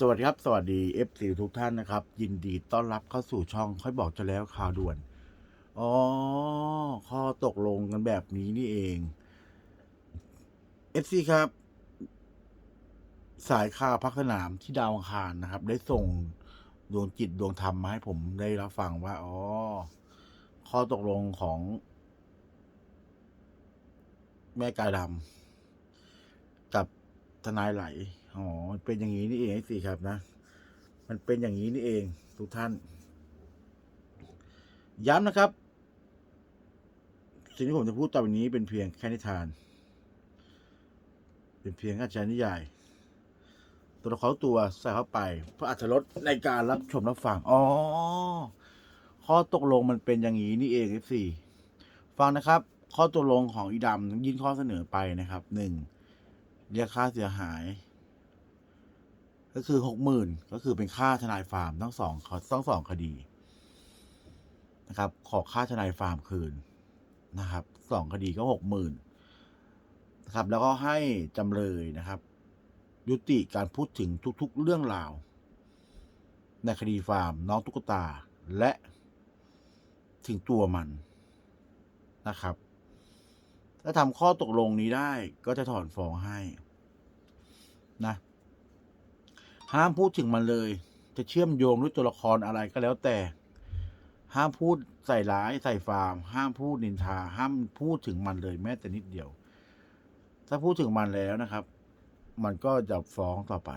สวัสดีครับ สวัสดี FC ทุกท่านนะครับ ยินดีต้อนรับเข้าสู่ช่องค่อยบอกจะแล้วข่าวด่วน อ๋อ ข้อตกลงกันแบบนี้นี่เอง FC ครับ สายข่าวพักสนามที่ดาวอังคารนะครับ ได้ส่งดวงจิตดวงธรรมมาให้ผมได้รับฟังว่า อ๋อ ข้อตกลงของ แม่กายดำกับทนายไหล อ๋อเป็นอย่างนี้นี่เองสิครับนะ มันเป็นอย่างนี้นี่เองทุกท่าน ย้ำนะครับ สิ่งที่ผมจะพูดต่อไปนี้เป็นเพียงแค่นิทาน เป็นเพียงอาจารย์นิยาย ตัวละครตัวใส่เข้าไป เพื่ออัตรสในการรับชมรับฟัง อ๋อ ข้อตกลงมันเป็นอย่างนี้นี่เองสิฟังนะครับ ข้อตกลงของอีดำยื่นข้อเสนอไปนะครับหนึ่งเรียกค่าเสียหาย ก็คือหกหมื่นก็คือเป็นค่าทนายฟาร์มทั้งสองทั้งสองคดีนะครับ ขอค่าทนายฟาร์มคืนนะครับสองคดีก็หกหมื่นนะครับ แล้วก็ให้จำเลยนะครับ ยุติการพูดถึงทุกๆเรื่องราว ในคดีฟาร์มน้องตุ๊กตาและถึงตัวมันนะครับ ถ้าทำข้อตกลงนี้ได้ก็จะถอนฟ้องให้นะ ห้ามพูดถึงมันเลย จะเชื่อมโยงด้วยตัวละครอะไรก็แล้วแต่ ห้ามพูดใส่ร้ายใส่ฟาร์ม ห้ามพูดนินทา ห้ามพูดถึงมันเลยแม้แต่นิดเดียว ถ้าพูดถึงมันแล้วนะครับ มันก็จะฟ้องต่อไป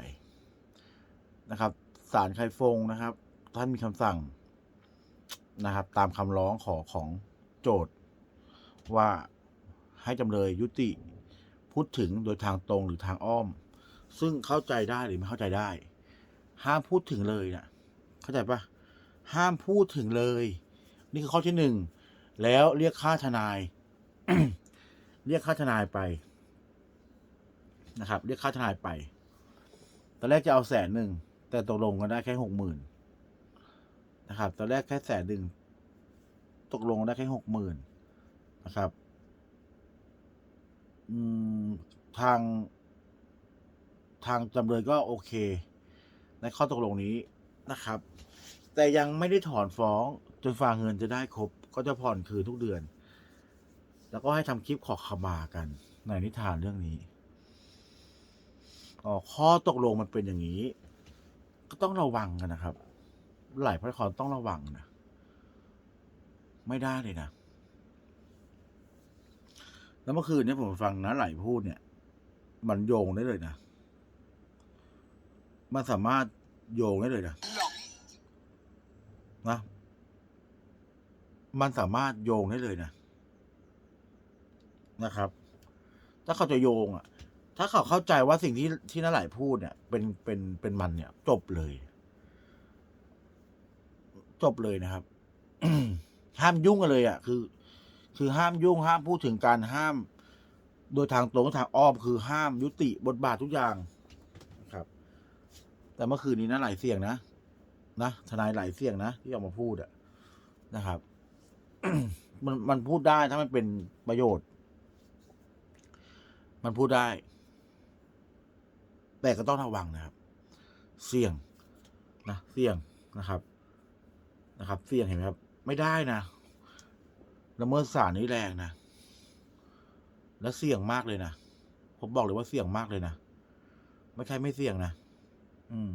นะครับศาลไคฟงนะครับ ท่านมีคำสั่งนะครับ ตามคำร้องขอของโจทย์ว่าให้จำเลยยุติ พูดถึงโดยทางตรงหรือทางอ้อม ซึ่งเข้าใจได้หรือไม่เข้าใจได้ ห้ามพูดถึงเลยนะเข้าใจปะห้ามพูดถึงเลย นี่คือข้อที่หนึ่งแล้วเรียกค่าทนาย เรียกค่าทนายไปนะครับ เรียกค่าทนายไปตอนแรกจะเอาแสนหนึ่งแต่ตกลงกันได้แค่หกหมื่นนะครับตอนแรกแค่แสนหนึ่งตกลงได้แค่หกหมื่นนะครับทาง ทางจำเลยก็โอเค ในข้อตกลงนี้นะครับ แต่ยังไม่ได้ถอนฟ้องจนฝากเงินจะได้ครบ ก็จะผ่อนคืนทุกเดือน แล้วก็ให้ทำคลิปขอขมากัน ในนิทานเรื่องนี้อ๋อข้อตกลงมันเป็นอย่างนี้ ก็ต้องระวังกันนะครับ หลายพระครต้องระวังนะไม่ได้เลยนะแล้วเมื่อคืนเนี้ผมฟังนะหลายพูดเนี่ย มันโยงได้เลยนะ มันสามารถโยงได้เลยนะนะ มันสามารถโยงได้เลยนะ นะครับ ถ้าเขาจะโยงอะ ถ้าเขาเข้าใจว่าสิ่งที่ที่น้าไหลพูดเนี่ย เป็นเป็นเป็นมันเนี่ย จบเลย จบเลยนะครับห้ามยุ่งกันเลยอะ คือ คือห้ามยุ่งห้ามพูดถึงการห้าม โดยทางตรงและทางอ้อมคือห้ามยุติบทบาททุกอย่าง แต่เมื่อคืนนี้นะหลายเสียงนะนะทนายหลายเสียงนะที่ออกมาพูดอะนะครับ มันมันพูดได้ถ้ามันเป็นประโยชน์ มันพูดได้ แต่ก็ต้องระวังนะครับ เสี่ยงนะเสี่ยงนะครับ นะครับ เสี่ยงเห็นไหมครับ ไม่ได้นะละเมิดศาลนี่แรงนะ และเสี่ยงมากเลยนะผมบอกเลยว่าเสี่ยงมากเลยนะ ไม่ใช่ไม่เสี่ยงนะ อืม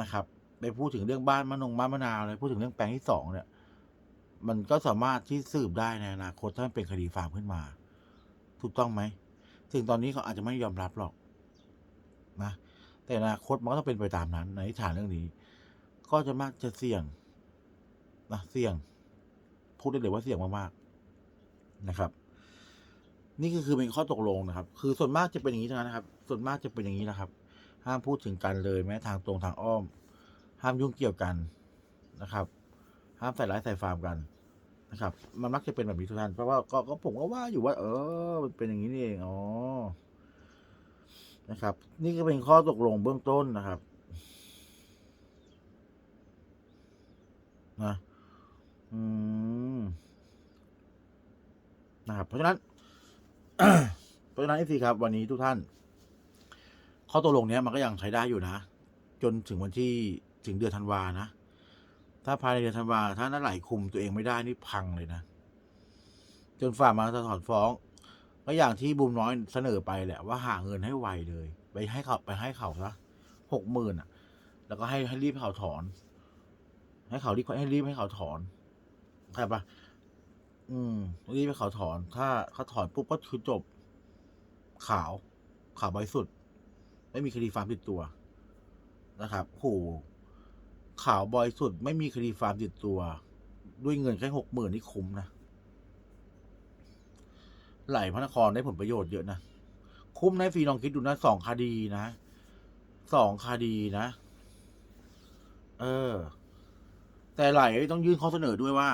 นะครับไปพูดถึงเรื่องบ้านมะนงบ้านมะนาวเลยพูดถึงเรื่องแปลงที่สองเนี่ย มันก็สามารถที่สืบได้ในอนาคตถ้ามันเป็นคดีฟาร์มขึ้นมา ถูกต้องไหมถึงตอนนี้เขาอาจจะไม่ยอมรับหรอก นะแต่อนาคตมันก็ต้องเป็นไปตามนั้น ในฐานเรื่องนี้ ก็จะมากจะเสี่ยงนะเสี่ยง พูดได้เลยว่าเสี่ยงมากๆนะครับ นี่ก็คือเป็นข้อตกลงนะครับ คือส่วนมากจะเป็นอย่างนี้ทั้งนั้นนะครับ ส่วนมากจะเป็นอย่างนี้นะครับ ห้ามพูดถึงกันเลยแม้ทางตรงทางอ้อม ห้ามยุ่งเกี่ยวกันนะครับ ห้ามใส่ร้ายใส่ฟาร์มกันนะครับ มันมักจะเป็นแบบนี้ทุกท่านเพราะว่าก็ก็ผมก็ว่าอยู่ว่า เออ มันเป็นอย่างนี้นี่เองอ๋อนะครับ นี่ก็เป็นข้อตกลงเบื้องต้นนะครับนะอืมนะครับเพราะฉะนั้นเพราะฉะนั้นสิครับ วันนี้ทุกท่าน ข้อตกลงเนี้ยมันก็ยังใช้ได้อยู่นะ จนถึงวันที่ถึงเดือนธันวานะ ถ้าภายในเดือนธันวาถ้าน้าไหลคุมตัวเองไม่ได้นี่พังเลยนะ จนฝ่ามาจะถอนฟ้องก็อย่างที่บุมน้อยเสนอไปแหละว่าหาเงินให้ไวเลย ไปให้เขาไปให้เขาซะหกหมื่นอะ แล้วก็ให้ให้รีบเขาถอน ให้เขารีบให้รีบให้เขาถอนเข้าใจปะอืมรีบให้เขาถอน ถ้าเขาถอนปุ๊บก็คือจบ ขาว ขาวใบสุทธิ์ ไม่มีคดีฟาร์มติดตัวนะครับโหข่าวบริสุทธิ์ไม่มีคดีฟาร์มติดตัว ด้วยเงินแค่หกหมื่นนี่คุ้มนะไหลพระนครได้ผลประโยชน์เยอะนะ คุ้มนะฟีลองคิดดูนะสองคดีนะสองคดีนะ เออ แต่ไหลต้องยื่นข้อเสนอด้วยว่า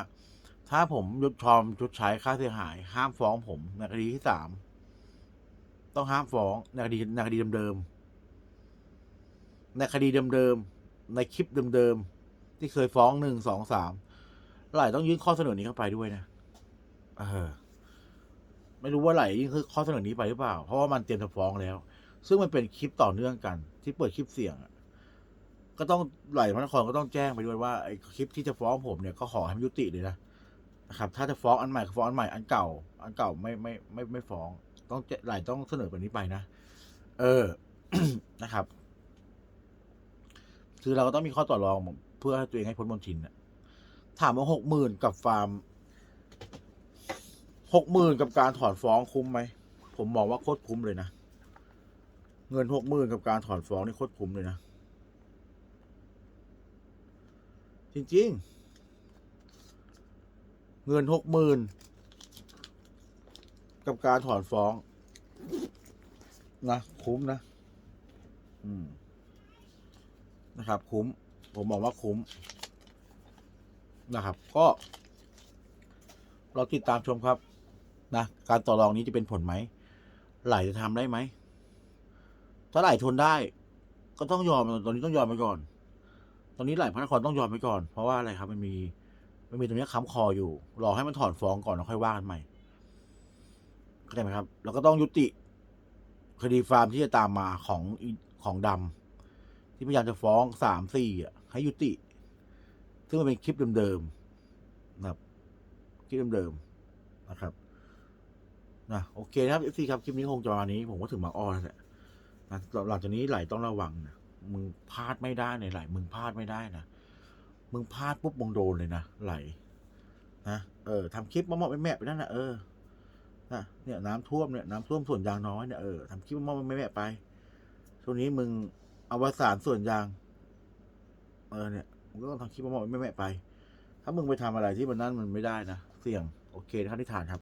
ถ้าผมยดชอมชดใช้ค่าเสียหาย ห้ามฟ้องผมในคดีที่สามต้องห้ามฟ้องในคดีในคดีเดิมๆ ในคดีเดิมๆ ในคลิปเดิมๆ ที่เคยฟ้องหนึ่งสองสามไหลต้องยื่นข้อเสนอนี้เข้าไปด้วยนะเออ ไม่รู้ว่าไหลยื่นข้อเสนอนี้ไปหรือเปล่า เพราะว่ามันเตรียมจะฟ้องแล้ว ซึ่งมันเป็นคลิปต่อเนื่องกัน ที่เปิดคลิปเสียงอะก็ต้องไหลพระนครก็ต้องแจ้งไปด้วยว่าไอ้คลิปที่จะฟ้องผมเนี่ยก็ขอให้มันยุติเลยนะนะครับ ถ้าจะฟ้องอันใหม่ก็ฟ้องอันใหม่อันเก่า อันเก่าไม่ไม่ไม่ไม่ฟ้อง ต้องแจ้ไหลต้องเสนอแบบนี้ไปนะเออนะครับ คือเราก็ต้องมีข้อต่อรองเพื่อให้ตัวเองให้พ้นมนทินนะถามว่าหกหมื่นกับฟาร์มหกหมื่นกับการถอนฟ้องคุ้มไหม ผมมองว่าโคตรคุ้มเลยนะ เงินหกหมื่นกับการถอนฟ้องนี่โคตรคุ้มเลยนะ จริงๆ เงินหกหมื่นกับการถอนฟ้อง นะ คุ้มนะ อืม นะครับ คุ้ม ผมมองว่าคุ้มนะครับ ก็เราติดตามชมครับนะการต่อรองนี้จะเป็นผลไหมไหลจะทำได้ไหมถ้าไหลทนได้ ก็ต้องยอมตอนนี้ต้องยอมไปก่อน ตอนนี้ไหลพระนครต้องยอมไปก่อน เพราะว่าอะไรครับ มันมีมันมีตรงนี้ค้ำคออยู่ รอให้มันถอนฟ้องก่อนแล้วค่อยว่ากันใหม่เข้าใจไหมครับ แล้วก็ต้องยุติคดีฟาร์มที่จะตามมาของของดำ ที่พยายามจะฟ้องสามสี่อะให้ยุติ ซึ่งมันเป็นคลิปเดิมๆนะครับ คลิปเดิมๆนะครับนะโอเคนะครับพี่ครับ คลิปนี้คงจะประมาณนี้ ผมก็ถึงบางอ้อแล้วแหละนะหลังจากนี้ไหลต้องระวังนะมึงพลาดไม่ได้ในไหลมึงพลาดไม่ได้นะมึงพลาดปุ๊บมึงโดนเลยนะไหลนะเออทำคลิปมาเหมาะไปแม่ไปนั่นนะเออนะเนี่ยน้ำท่วมเนี่ยน้ำท่วมส่วนยางน้อยเนี่ยเออทำคลิปมาเหมาะไปแม่ไปช่วงนี้มึง อวสานส่วนยาง เออเนี่ยมึงก็ต้องทำคลิปมาเหมาะไปแม่ไป ถ้ามึงไปทำอะไรที่มันนั่นมันไม่ได้นะ เสี่ยง โอเคนะครับที่ฐานครับ